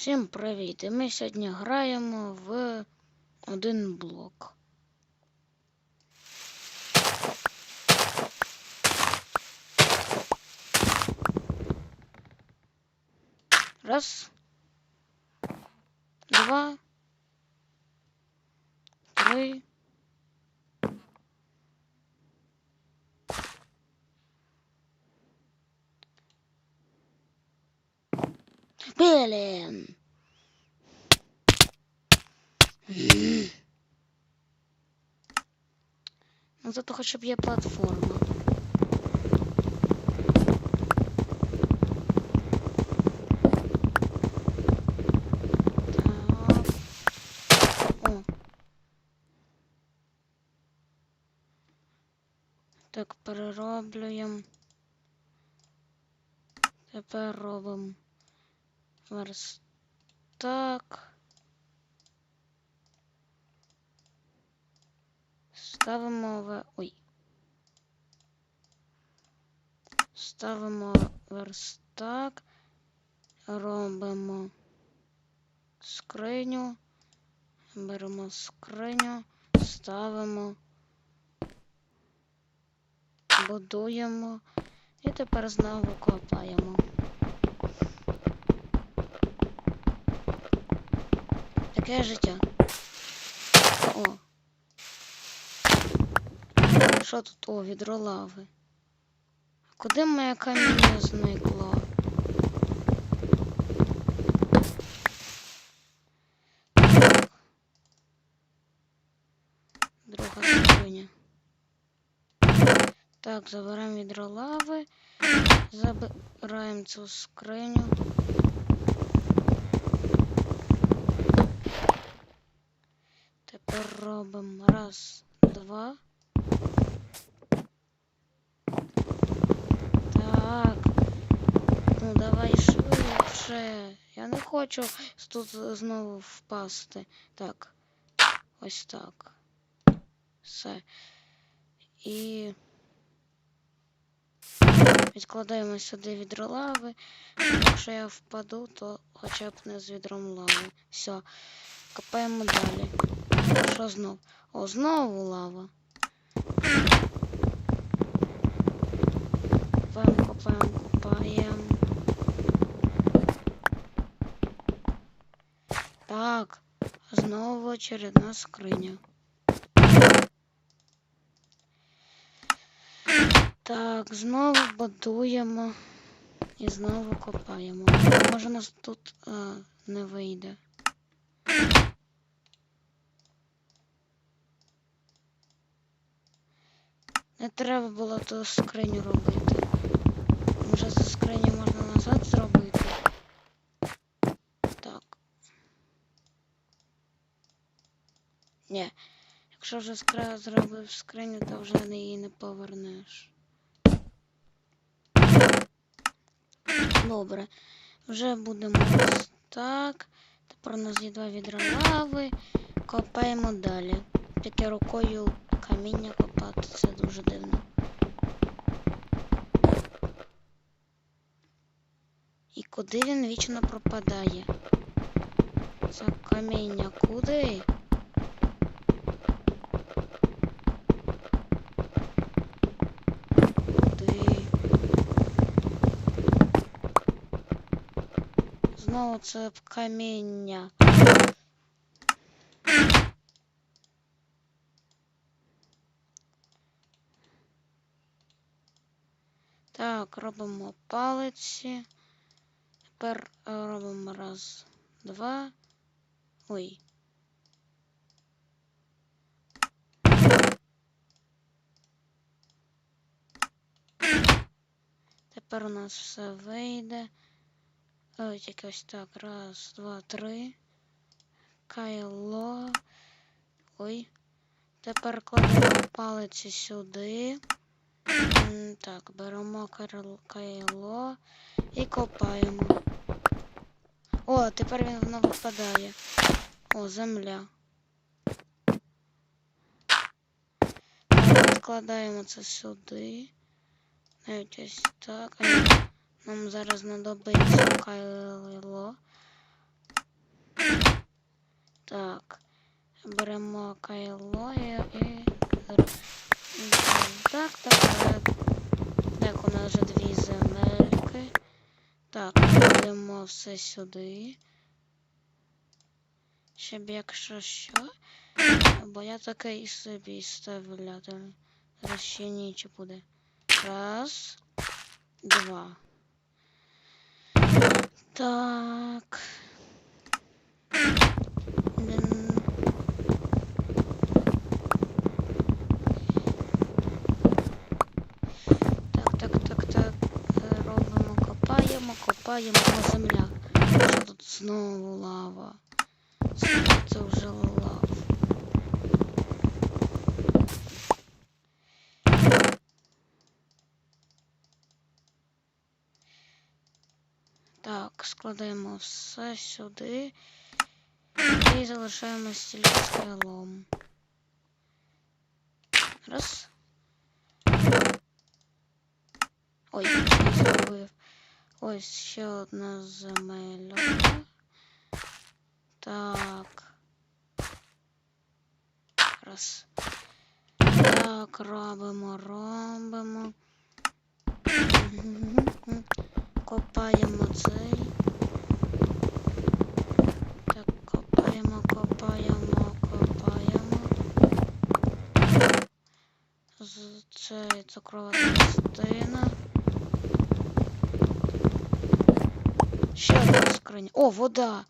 Всім привіт! Ми сьогодні граємо в один блок. Раз. Два. Три. Блін. Ну зато хоча б є платформа. Так. О. Так, перероблюємо. Тепер робимо верстак. Ставимо в. Ой. Ставимо верстак. Робимо скриню. Беремо скриню, ставимо, будуємо і тепер знову копаємо. Таке життя. О. Що тут? О, відро лави. Куди моє каміння зникло? Так. Друга скриня. Так, забираємо відро лави. Забираємо цю скриню. Тепер робимо раз, два. Так. Ну давай швидше. Я не хочу тут знову впасти. Так. Ось так. Все. І відкладаємо сюди відро лави. Якщо я впаду, то хоча б не з відром лави. Все. Копаємо далі. Що знов? О, знову лава. Копаємо, копаємо, копаємо. Так, знову очередна скриня. Так, знову будуємо і знову копаємо. Може нас тут а, не вийде. Не треба було ту скриню робити. Може за скриню можна назад зробити. Так. Ні. Якщо вже скра... зробив скриню, то вже її не повернеш. Добре. Вже будемо так. Тепер у нас є два відра лави. Копаємо далі. Тільки рукою каміння копати, це дуже дивно. І куди він вічно пропадає? Це каміння куди? Знову це каміння. Так, робимо палиці. Тепер е, робимо раз, два. Ой. Тепер у нас все вийде. Ось якось так. Раз, два, три. Кайло. Ой. Тепер кладемо палиці сюди. Так, беремо кайло і копаємо. О, тепер він знову впадає. О, земля. Відкладаємо це сюди. Навіть ось так. Нам зараз знадобиться кайло. Так. Беремо кайло і. Так, так, так. Так, у нас вже дві земельки. Так, кладемо все сюди. Щоб якщо що. Бо я таке і собі ставлятиму. Зараз ще ніч буде. Раз, два. Так. М. Так, так, так, так. Е, Робимо, копаємо, копаємо О, земля. Що тут знову лава? Це вже лава. Так, складаємо все сюди і залишаємо стільки з. Раз. Ой, я зробив. Ось ще одна земелька. Так. Раз. Так, робимо, робимо. Копаємо цей. Так, копаємо, копаємо, копаємо. Це цукрова частина. Ще одна скриня. О, вода!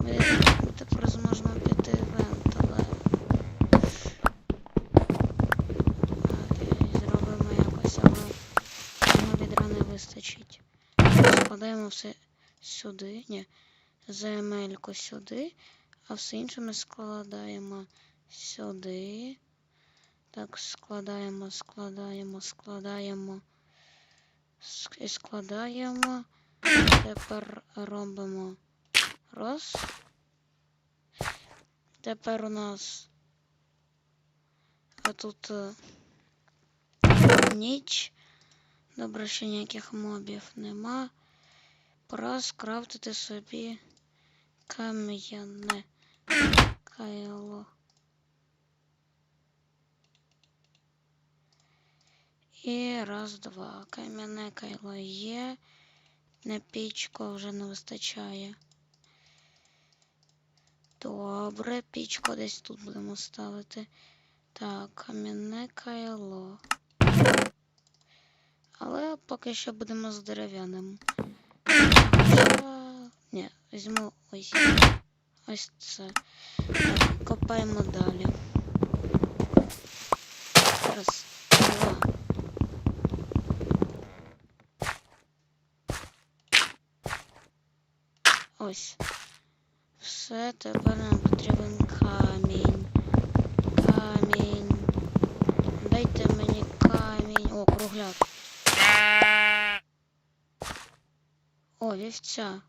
Ми, ми тепер зможемо піти в вентиле. І зробимо якось, але відра не вистачить. Складаємо все сюди. Ні, земельку сюди, а все інше ми складаємо сюди. Так, складаємо, складаємо, складаємо. Ск- І складаємо. Тепер робимо раз. Тепер у нас а тут е, ніч. Добре, що ніяких мобів нема. Пора скрафтити собі кам'яне кайло. І раз, два. Кам'яне кайло є. На пічку вже не вистачає. Добре, пічку десь тут будемо ставити. Так, кам'яне кайло. Але поки що будемо з дерев'яним. Ні, візьму ось. Ось це. Копаємо далі. Раз, Ось. Все, тепер нам потрібен камінь. Камінь. Дайте мені камінь. О, кругляк. О, вівця.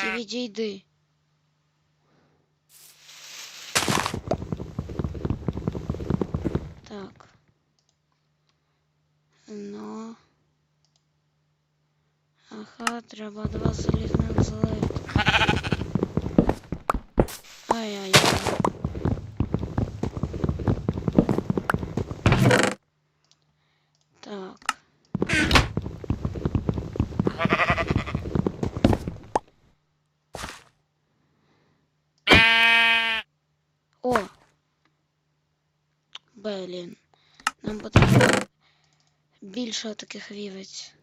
Тільки відійди. Так. Треба два залізних злити. Ай-яй-яй. Так. О! Блін. Нам потрібно більше таких вівець.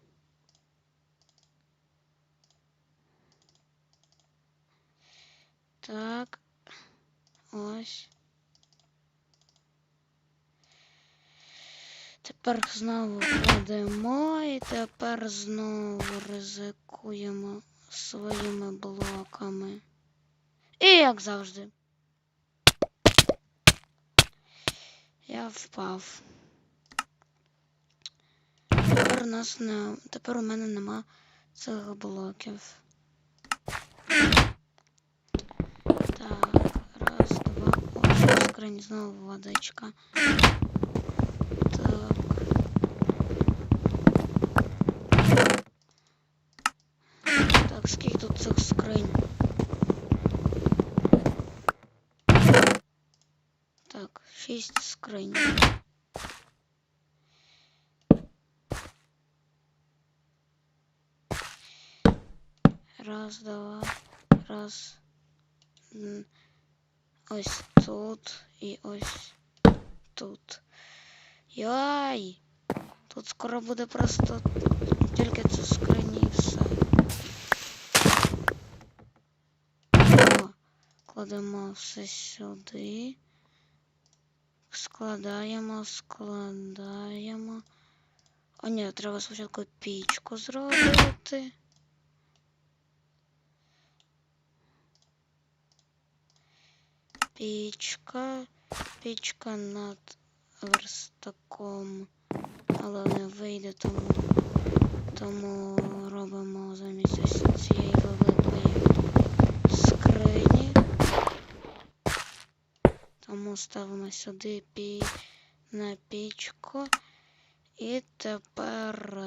Так. Ось. Тепер знову кладемо і тепер знову ризикуємо своїми блоками. І як завжди. Я впав. Тепер у нас не. Тепер у мене нема цих блоків. не знал водочка. Так. Так, скільки тут цих скринь? Так, шість скринь. Раз, два, раз. Ось. Тут і ось тут. Яй! Тут скоро буде просто тільки це скрині і все. О, кладемо все сюди. Складаємо, складаємо. О, ні, треба спочатку пічку зробити. Пічка, пічка над верстаком, але не вийде, тому, тому робимо замість ось цієї великої скрині. Тому ставимо сюди пі на пічку. І тепер.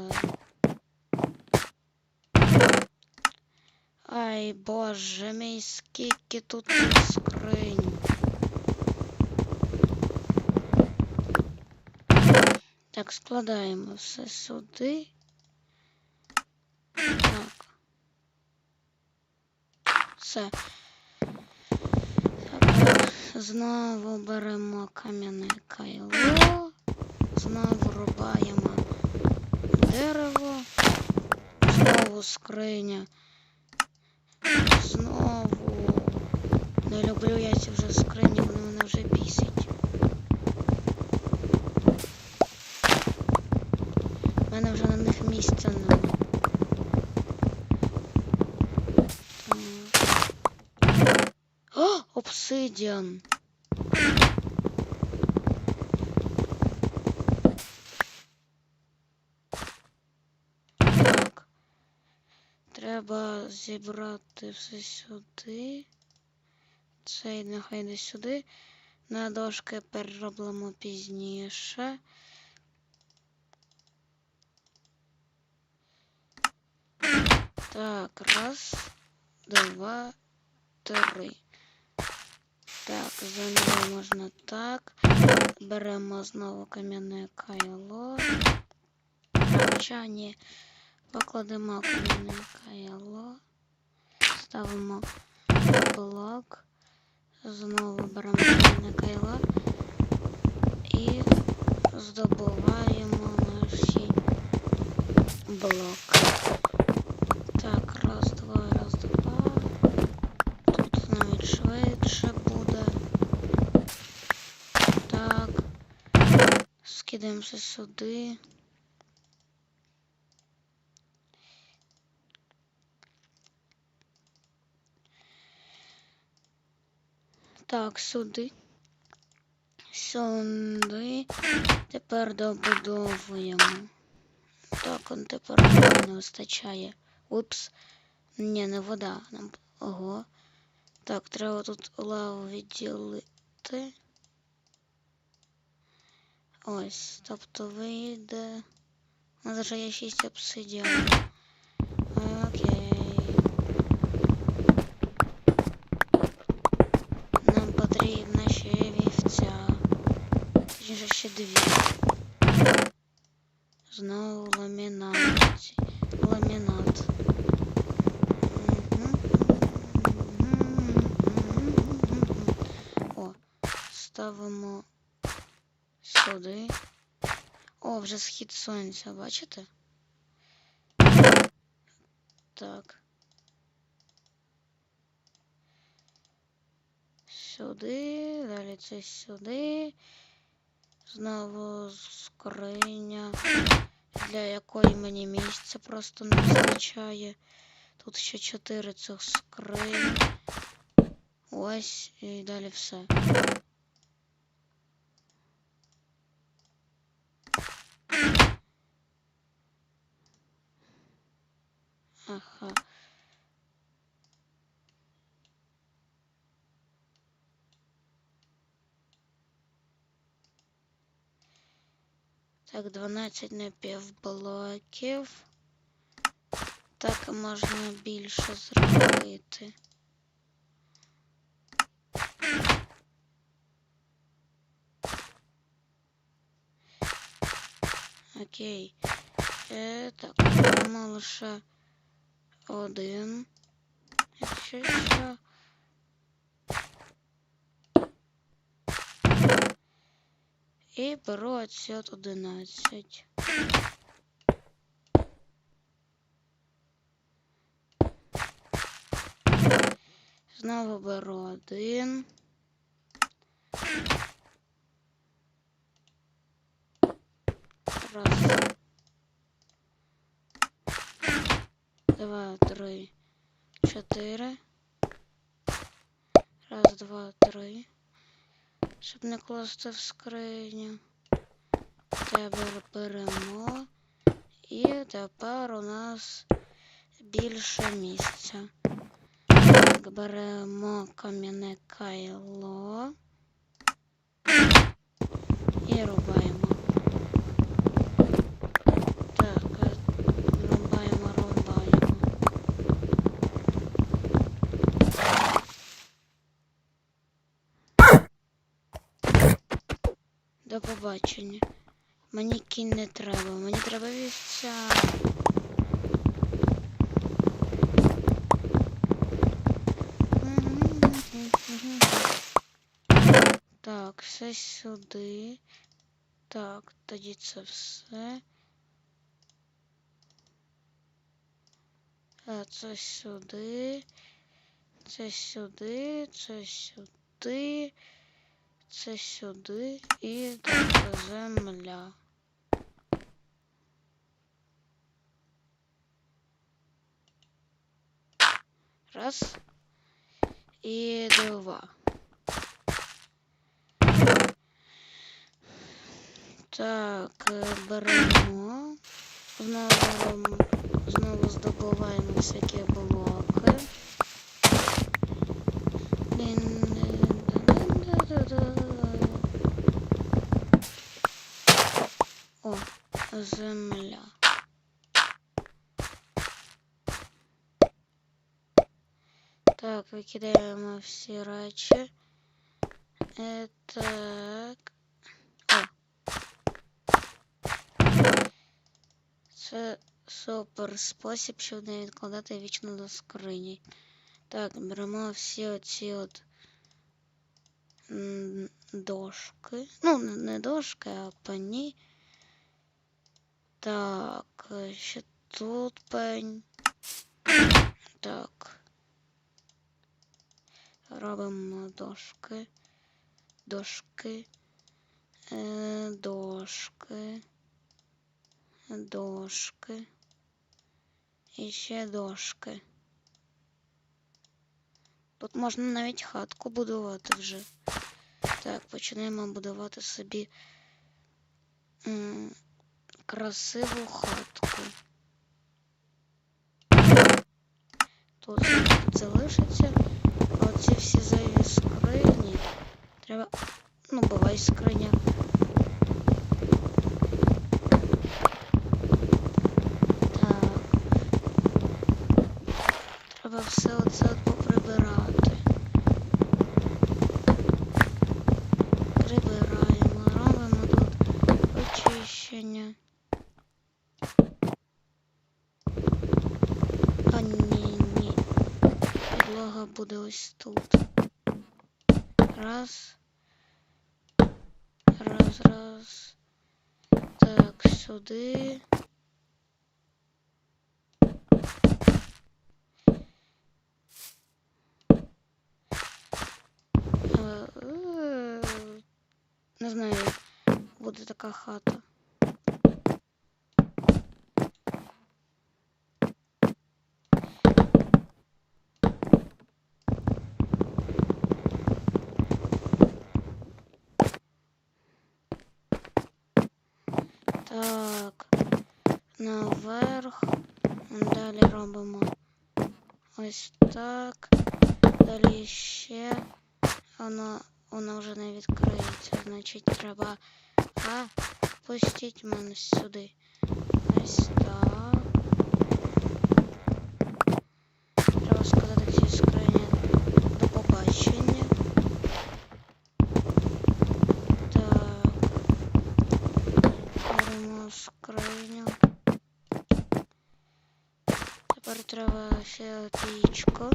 Ай, боже мій, скільки тут скринь. Так, складаємо все сюди. Так. Все. Так, знову беремо кам'яне кайло. Знову рубаємо дерево. Знову скриня. Знову. Не люблю я ці вже скрині, вони мене вже бісять. У мене вже на них місця. О, обсидіан. Так. Треба зібрати все сюди. Цей нехай йде сюди. На дошки переробимо пізніше. Так, раз, два, три. Так, заново можна так. Беремо знову кам'яне кайло. Хоча. Покладемо кам'яне кайло. Ставимо блок. Знову беремо кам'яне кайло. І здобуваємо наші блоки. Так, раз, два, раз, два. Тут навіть швидше буде. Так. Скидаємося сюди. Так, сюди. Сюди. Тепер добудовуємо. Так, он тепер не вистачає. Упс. Ні, не вода. Ого. Так, треба тут лаву відділити. Ось, тобто вийде. У нас вже є 6 обсидіан. Окей. Нам потрібна ще вівця. Точніше ще дві. Знову ламінат. Ламінат. О, ставимо сюди. О, вже схід сонця, бачите? Так. Сюди, далі це сюди. Знову скриня, для якої мені місця просто не вистачає. Тут ще чотири цих скринь. Ось і далі все. Ага. Так, 12 напівблоків. Так можна більше зробити. Окей. Е, так, маємо лише один. закінчиться. І беру оці от 11. Знову беру один. Раз. Два, три, чотири. Раз, два, три. Щоб не класти в скриню. Тепер беремо. І тепер у нас більше місця. Так, беремо кам'яне кайло. І рубаємо. Так, е, рубаємо, рубаємо. До побачення. Мені кінь не треба, мені треба вівця. Так, все сюди. Так, тоді це все. А це сюди. Це сюди, це сюди. Це сюди і земля. Раз. І два. Так, е, беремо. Знову, знову здобуваємо всякі блоки. Земля. Так, викидаємо всі речі. Е, так. О. Це супер спосіб, щоб не відкладати вічно до скрині. Так, беремо всі оці от дошки. Ну, не- дошки, а пані. Так, ще тут пень. Так. Робимо дошки. Дошки. Е, дошки. Дошки. І ще дошки. Тут можна навіть хатку будувати вже. Так, починаємо будувати собі красиву хатку. Тут залишиться. А оці всі зайві скрині. Треба. Ну, бувай скриня. Так. Треба все оце от поприбирати. Прибираємо, робимо тут очищення. А ні, ні. Підлога буде ось тут. Раз. Раз, раз. Так, сюди. Е, е, Не знаю, буде така хата. Далі робимо ось так. Далі ще. Воно, воно вже не відкриється. Значить, треба. А, пустіть мене сюди. Ось треба ще пічку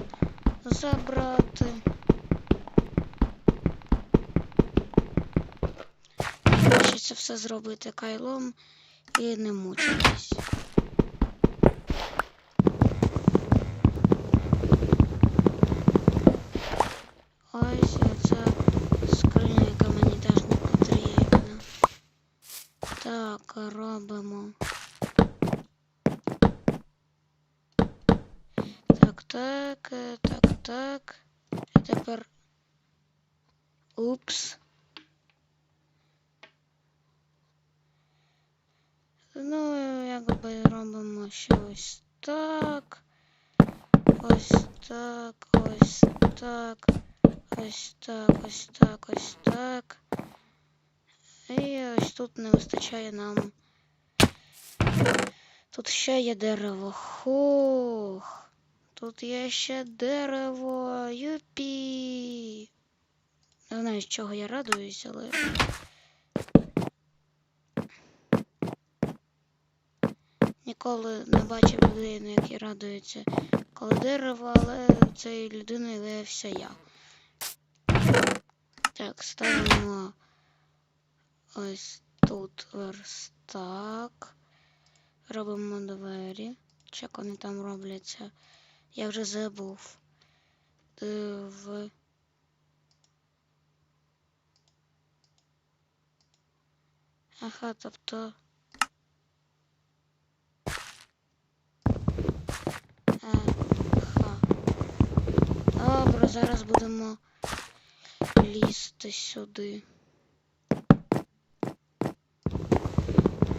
забрати. Хочеться все зробити кайлом і не мучитись. Ось ця скриня, яка мені теж не потрібна. Так, робимо. Так, е, так, так. І тепер. Упс. Ну, якби робимо ще ось так. Ось так, ось так. Ось так, ось так, ось так. І ось тут не вистачає нам. Тут ще є дерево. Хух. Тут є ще дерево. Юпі. Не знаю, з чого я радуюсь, але. Ніколи не бачив людини, які радуються, коли дерево, але цією людиною виявився я. Так, ставимо ось тут верстак. Робимо двері. Чи як вони там робляться? Я вже забув. Див. Ага, тобто. Ага. Добре, зараз будемо лізти сюди.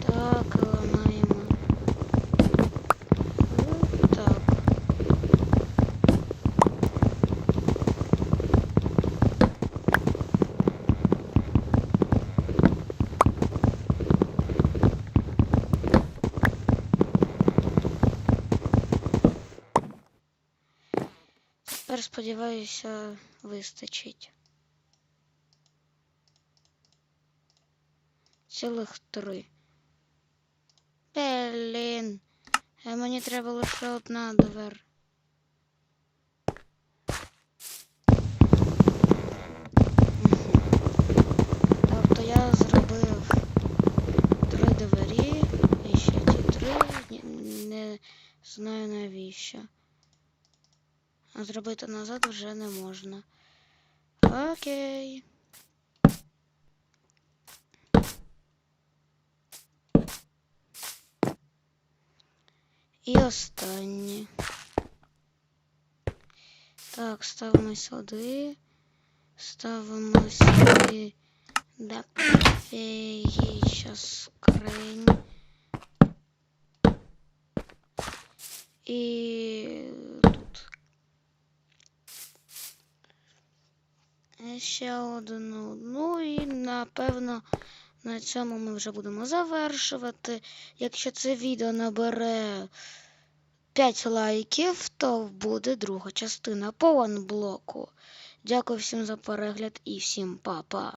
Так, ламаємо. Ну, Так. Тепер сподіваюся, вистачить. Цілих три. Блін. А мені треба лише одна двер. Тобто я зробив три двері, і ще ті три не знаю навіщо. А зробити назад вже не можна. Окей. І останнє. Так, ставимо сюди. Ставимо сюди дофігіща скринь. І Ще одну. Ну і напевно на цьому ми вже будемо завершувати. Якщо це відео набере 5 лайків, то буде друга частина по блоку. Дякую всім за перегляд і всім па-па.